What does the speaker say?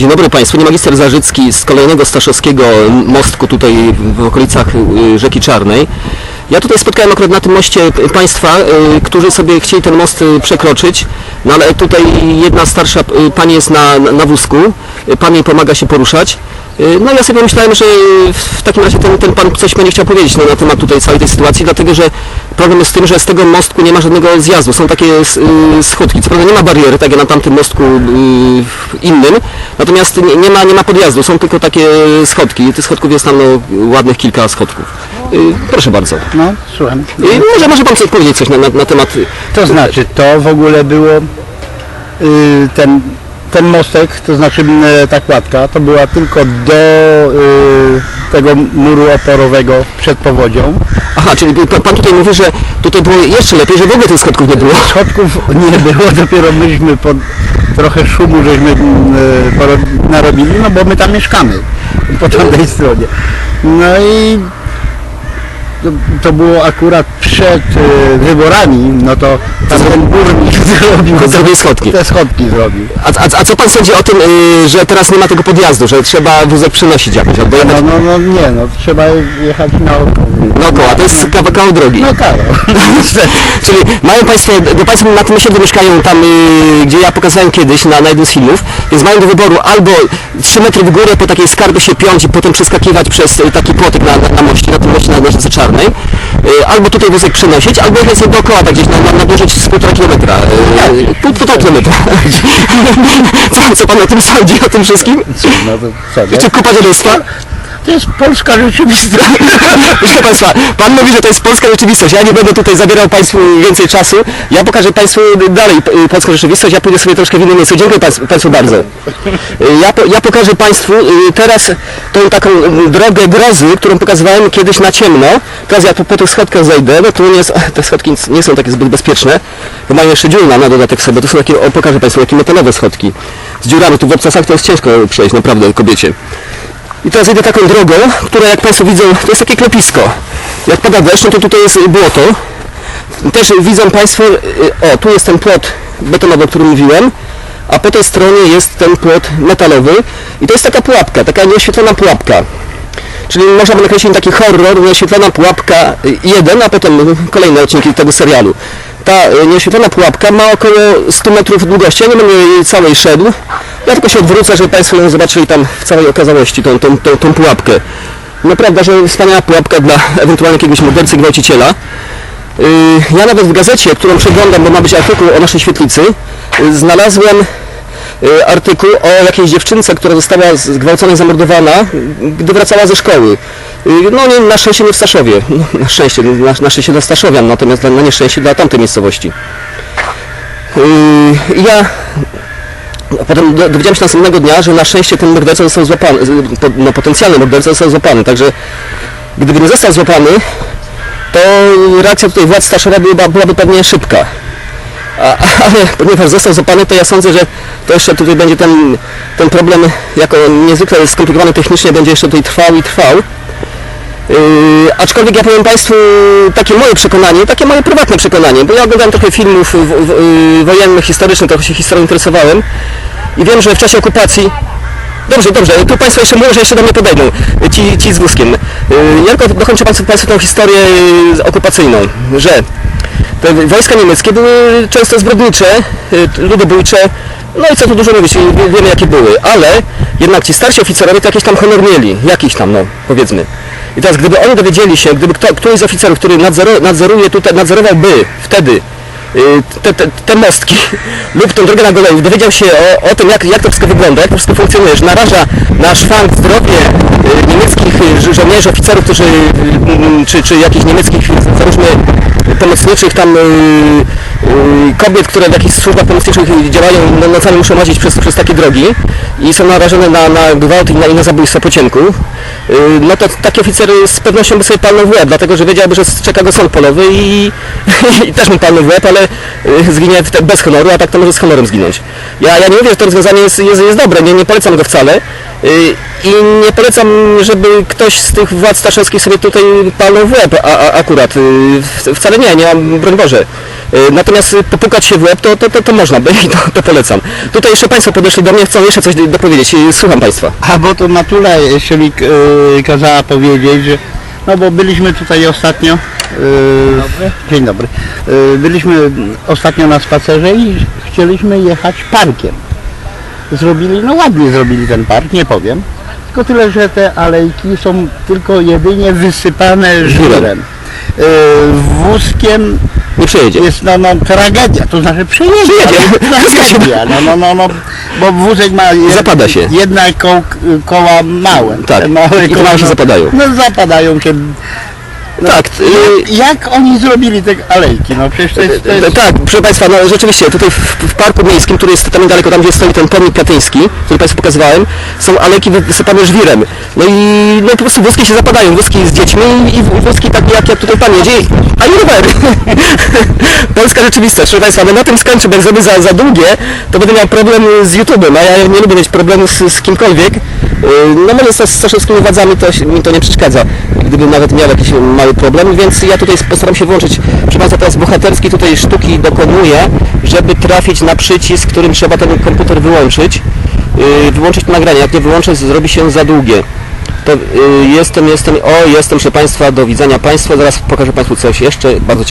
Dzień dobry Państwu, nie magister Zarzycki z kolejnego Staszowskiego mostku tutaj w okolicach y, rzeki Czarnej. Ja tutaj spotkałem akurat na tym moście Państwa, y, którzy sobie chcieli ten most y, przekroczyć, no ale tutaj jedna starsza pani jest na, na wózku, pan jej pomaga się poruszać. Y, No ja sobie myślałem, że w takim razie ten, ten pan coś będzie chciał powiedzieć no, na temat tutaj całej tej sytuacji, dlatego że problem jest w tym, że z tego mostku nie ma żadnego zjazdu, są takie y, schodki, co prawda nie ma bariery, tak jak na tamtym mostku y, innym, natomiast nie, nie, ma, nie ma podjazdu, są tylko takie schodki i tych schodków jest tam no, ładnych kilka schodków. Y, Proszę bardzo. No, słucham. Y, Może, może pan coś powiedzieć coś na, na, na temat... To znaczy, to w ogóle było y, ten, ten mostek, to znaczy m, ta kładka, to była tylko do y, tego muru oporowego przed powodzią. Aha, czyli pan, tutaj mówi, że tutaj było jeszcze lepiej, że w ogóle tych schodków nie było. Schodków nie było, dopiero myśmy po, trochę szumu żeśmy y, narobili, no bo my tam mieszkamy po tamtej stronie. No i to, to było akurat przed y, wyborami, no to tam ten burmistrz zrobił Zrobił schodki. te schodki zrobił. A, a, a co pan sądzi o tym, y, że teraz nie ma tego podjazdu, że trzeba wózek przenosić jakoś, albo No, jechać no, no nie, no trzeba jechać na oko. naokoło, a to jest kawał, kawał drogi. No kawał. Czyli mają Państwo, do Państwo na tym osiedlu mieszkają tam, y, gdzie ja pokazałem kiedyś na, na jednym z filmów, więc mają do wyboru albo 3 metry w górę po takiej skarbie się piąć i potem przeskakiwać przez y, taki płotek na, na, na moście, na tym moście na Rzece Czarnej, y, albo tutaj wózek przenosić, albo jechać sobie dookoła tak gdzieś na, na, na dłużej z półtora kilometra. y, Pół, półtora kilometra. co, co Pan o tym sądzi, o tym wszystkim? No? Czy kupa dzielnictwa? To jest polska rzeczywistość. Proszę Państwa, Pan mówi, że to jest polska rzeczywistość. Ja nie będę tutaj zabierał Państwu więcej czasu. Ja pokażę Państwu dalej y, polską rzeczywistość. Ja pójdę sobie troszkę w innym miejscu. Dziękuję Państwu, bardzo. Y, Ja, po- ja pokażę Państwu y, teraz tą taką drogę grozy, którą pokazywałem kiedyś na ciemno. Teraz ja po, po tych schodkach zejdę. No tu nie te schodki nie są takie zbyt bezpieczne, bo mają jeszcze dziurę na- na dodatek sobie. To są takie, o, pokażę Państwu, takie metalowe schodki z dziurami. Tu w obcasach to jest ciężko przejść, naprawdę, kobiecie. I teraz idę taką drogą, która jak Państwo widzą, to jest takie klepisko. Jak pada deszcz, no to tutaj jest błoto. Też widzą Państwo, y, o tu jest ten płot betonowy, o którym mówiłem, a po tej stronie jest ten płot metalowy i to jest taka pułapka, taka nieoświetlona pułapka. Czyli można by nakreślić taki horror, nieoświetlona pułapka 1, a potem kolejne odcinki tego serialu. Ta y, nieoświetlona pułapka ma około 100 metrów długości, ja nie będę jej całej szedł. Ja tylko się odwrócę, żeby Państwo zobaczyli tam w całej okazałości, tą, tą, tą, tą pułapkę. Naprawdę, że wspaniała pułapka dla ewentualnie jakiegoś mordercy, gwałciciela. Yy, Ja nawet w gazecie, którą przeglądam, bo ma być artykuł o naszej świetlicy, yy, znalazłem yy, artykuł o jakiejś dziewczynce, która została zgwałcona i zamordowana, gdy wracała ze szkoły. No nie, na szczęście nie w Staszowie, na szczęście, na, na szczęście dla Staszowian, natomiast na nieszczęście dla tamtej miejscowości. Ja potem do- dowiedziałem się następnego dnia, że na szczęście ten morderca został złapany, no potencjalny morderca został złapany, także gdyby nie został złapany, to reakcja tutaj władz Staszowa była, byłaby pewnie szybka. A, ale ponieważ został złapany, to ja sądzę, że to jeszcze tutaj będzie ten, ten problem jako niezwykle skomplikowany technicznie będzie jeszcze tutaj trwał i trwał. Yy, aczkolwiek ja powiem Państwu takie moje przekonanie, takie moje prywatne przekonanie, bo ja oglądałem trochę filmów w, w, yy, wojennych, historycznych, trochę się historią interesowałem i wiem, że w czasie okupacji Dobrze, dobrze, tu Państwo jeszcze mówią, że jeszcze do mnie podejdą, ci, ci z wózkiem. Yy, Ja tylko dokończę Państwu, państwu tą historię okupacyjną, że te wojska niemieckie były często zbrodnicze, yy, ludobójcze, no i co tu dużo mówić, wie- wiemy jakie były, ale jednak ci starsi oficerowie to jakiś tam honor mieli, jakiś tam, no powiedzmy. I teraz gdyby oni dowiedzieli się, gdyby kto, któryś z oficerów, który nadzoru, nadzoruje tutaj, nadzorowałby wtedy y, te, te, te mostki lub tą drogę na Golejów, dowiedział się o, o tym, jak, jak to wszystko wygląda, jak to wszystko funkcjonuje, że naraża na szwank zdrowie y, niemieckich y, żo- żołnierzy, oficerów, którzy, y, y, czy, czy jakichś niemieckich załóżmy pomocniczych tam y, y, kobiet, które w jakichś służbach pomocniczych działają, no, nocami muszą łazić przez, przez takie drogi i są narażone na, na gwałt i na, i na zabójstwo y, no to taki oficer z pewnością by sobie palnął w łeb, dlatego że wiedziałby, że czeka go sąd polowy i, i też mu palnął w łeb, ale y, zginie bez honoru, a tak to może z honorem zginąć. Ja, ja nie mówię, że to rozwiązanie jest, jest, jest dobre, nie, nie polecam go wcale y, i nie polecam, żeby ktoś z tych władz staszowskich sobie tutaj palnął w łeb, a, a, akurat, y, wcale nie, nie mam, broń Boże. Y, Natomiast y, popukać się w łeb to, to, to, to można by i to, to polecam. Tutaj jeszcze Państwo podeszli do mnie, chcą jeszcze coś do- dopowiedzieć. Y, Słucham Państwa. A bo to Matula jeszcze mi e, kazała powiedzieć, że no bo byliśmy tutaj ostatnio. E, Dzień dobry. E, byliśmy ostatnio na spacerze i chcieliśmy jechać parkiem. Zrobili, no ładnie zrobili ten park, nie powiem. Tylko tyle, że te alejki są tylko jedynie wysypane żwirem. E, wózkiem Nie przejedzie. jest no, no tragedia, to znaczy przejedzie, Przejedzie. ale tragedia, no, no, no, no, bo wózek ma jed, Zapada się. jedna koł, koła małe, Tak. te małe I koła się no, zapadają. No zapadają się. Tak, y, Jak, jak oni zrobili te alejki? No przecież to jest, to jest Tak, proszę Państwa, no rzeczywiście tutaj w, w parku miejskim, który jest tam niedaleko, tam gdzie stoi ten pomnik katyński, który Państwu pokazywałem, są alejki wy- wysypane żwirem. No i no, po prostu wózki się zapadają, wózki z dziećmi i, i wózki tak jak, jak tutaj Pan jedzie, a i rowery. Polska rzeczywistość, proszę Państwa, no na tym skończę, bo jak zrobię za, za długie, to będę miał problem z YouTube'em, a ja nie lubię mieć problemu z, z kimkolwiek. Yy, No może z staszewskimi władzami to mi to nie przeszkadza, gdybym nawet miał jakiś mały problem, więc ja tutaj postaram się włączyć, proszę Państwa, teraz bohaterski tutaj sztuki dokonuję, żeby trafić na przycisk, którym trzeba ten komputer wyłączyć, yy, wyłączyć nagranie, jak nie wyłączę, zrobi się za długie. To yy, jestem, jestem, o jestem, proszę Państwa, do widzenia Państwa, zaraz pokażę Państwu coś jeszcze. Bardzo